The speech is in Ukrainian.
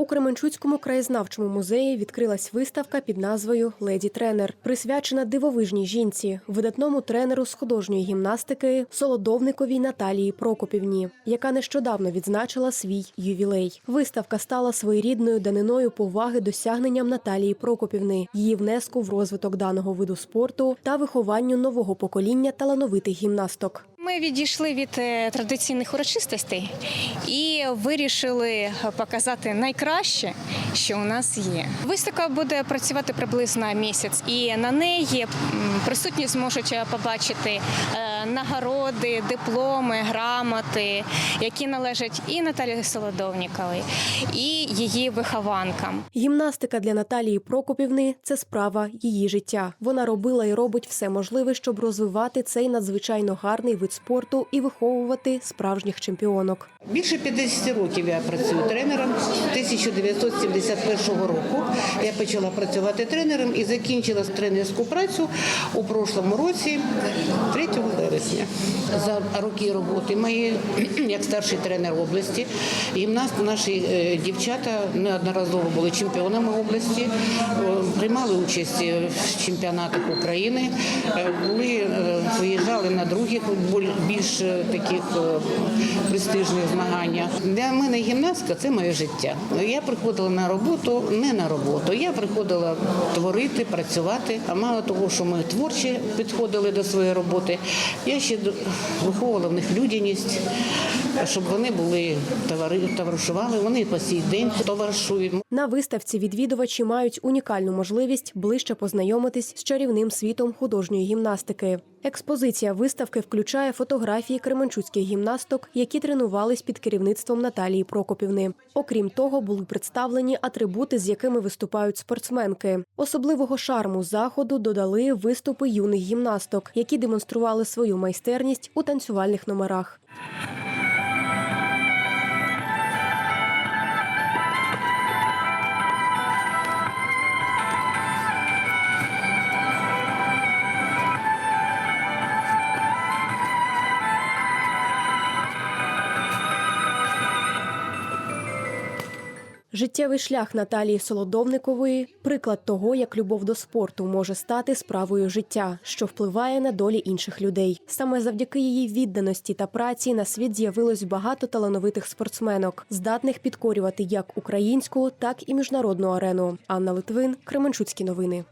У Кременчуцькому краєзнавчому музеї відкрилась виставка під назвою Леді тренер, присвячена дивовижній жінці, видатному тренеру з художньої гімнастики Солодовниковій Наталії Прокопівні, яка нещодавно відзначила свій ювілей. Виставка стала своєрідною даниною поваги досягненням Наталії Прокопівни, її внеску в розвиток даного виду спорту та вихованню нового покоління талановитих гімнасток. Ми відійшли від е, традиційних урочистостей і вирішили показати найкраще, що у нас є. Виставка буде працювати приблизно місяць, і на неї присутні зможуть е, побачити е, нагороди, дипломи, грамоти, які належать і Наталі Солодовніковій, і її вихованкам. Гімнастика для Наталії Прокопівни це справа її життя. Вона робила і робить все можливе, щоб розвивати цей надзвичайно гарний вид спорту і виховувати справжніх чемпіонок. Більше 50 років я працюю тренером. З 1971 року я почала працювати тренером і закінчила тренерську працю у прошлому році, 3 вересня. За роки роботи мої, як старший тренер області, гімнаст, наші е, дівчата неодноразово були чемпіонами області, е, приймали участь в чемпіонатах України, е, були, виїжджали на других більш е, таких е, престижних змаганнях. Для мене гімнастика це моє життя. Я приходила на роботу не на роботу. Я приходила творити, працювати. А мало того, що ми творчі підходили до своєї роботи, я ще виховувала в них людяність, щоб вони були товари, товаришували. Вони по сій день товаришують. На виставці відвідувачі мають унікальну можливість ближче познайомитись з чарівним світом художньої гімнастики. Експозиція виставки включає фотографії кременчуцьких гімнасток, які тренувались під керівництвом Наталії Прокопівни. Окрім того, були представлені атрибути, з якими виступають спортсменки. Особливого шарму заходу додали виступи юних гімнасток, які демонстрували свою майстерність у танцювальних номерах. Життєвий шлях Наталії Солодовникової приклад того, як любов до спорту може стати справою життя, що впливає на долі інших людей. Саме завдяки її відданості та праці на світ з'явилось багато талановитих спортсменок, здатних підкорювати як українську, так і міжнародну арену. Анна Литвин, Кременчуцькі новини.